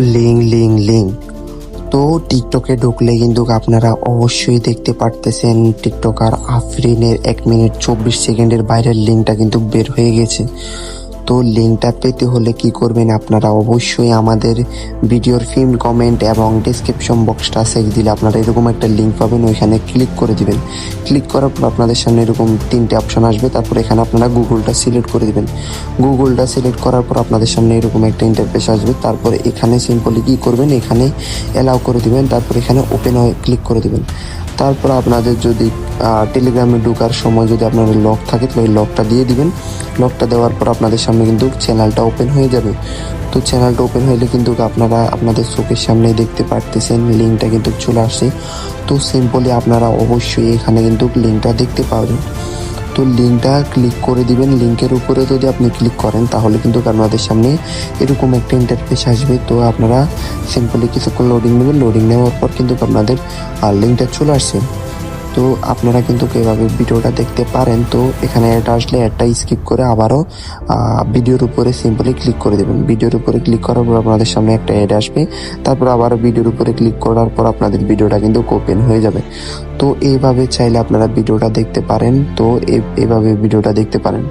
Link link link তো টিকটকে ঢুকলে কিন্তু আপনারা অবশ্যই দেখতে পারতেছেন টিকটকার আফরিনের এক মিনিট চব্বিশ সেকেন্ডের বাইরের লিঙ্কটা কিন্তু বের হয়ে গেছে। তো লিঙ্কটা পেতে হলে কি করবেন আপনারা অবশ্যই আমাদের ভিডিওর ফিল্ম কমেন্ট এবং ডিসক্রিপশন বক্সটা সেক দিলে আপনারা এরকম একটা লিঙ্ক পাবেন, ওইখানে ক্লিক করে দিবেন। ক্লিক করার পর আপনাদের সামনে এরকম তিনটে অপশন আসবে, তারপর এখানে আপনারা গুগলটা সিলেক্ট করে দিবেন। গুগলটা সিলেক্ট করার পর আপনাদের সামনে এরকম একটা ইন্টারফেস আসবে, তারপরে এখানে সিম্পলি কি করবেন, এখানে অ্যালাউ করে দিবেন, তারপর এখানে ওপেন হয়ে ক্লিক করে দিবেন। তারপর আপনাদের যদি টেলিগ্রামে ঢুকার সময় যদি আপনাদের লক থাকে, তাহলে ওই লকটা দিয়ে দিবেন। লকটা দেওয়ার পর আপনাদের সামনে কিন্তু চ্যানেলটা ওপেন হয়ে যাবে। তো চ্যানেলটা ওপেন হইলে কিন্তু আপনারা আপনাদের চোখের সামনেই দেখতে পারতেছেন লিঙ্কটা কিন্তু চলে আসে তো সিম্পলি আপনারা অবশ্যই এখানে কিন্তু লিঙ্কটা দেখতে পাবেন তো লিঙ্কটা ক্লিক করে দিবেন। লিঙ্কের উপরে যদি আপনি ক্লিক করেন, তাহলে কিন্তু আপনাদের সামনে এরকম একটা ইন্টারফেস আসবে। তো আপনারা সিম্পলি কিছুক্ষণ লোডিং নেবেন। লোডিং নেওয়ার পর কিন্তু আপনাদের লিঙ্কটা চলে আসছে। তো আপনারা কিন্তু এভাবে ভিডিওটা দেখতে পারেন। তো এখানে এটা আসলে একটা স্কিপ করে আবারও ভিডিওর উপরে সিম্পলি ক্লিক করে দেবেন। ভিডিওর উপরে ক্লিক করার পর আপনাদের সামনে একটা অ্যাড আসবে। তারপর আবারও ভিডিওর উপরে ক্লিক করার পর আপনাদের ভিডিওটা কিন্তু ওপেন হয়ে যাবে। তো এইভাবে চাইলে আপনারা ভিডিওটা দেখতে পারেন। তো এভাবে ভিডিওটা দেখতে পারেন।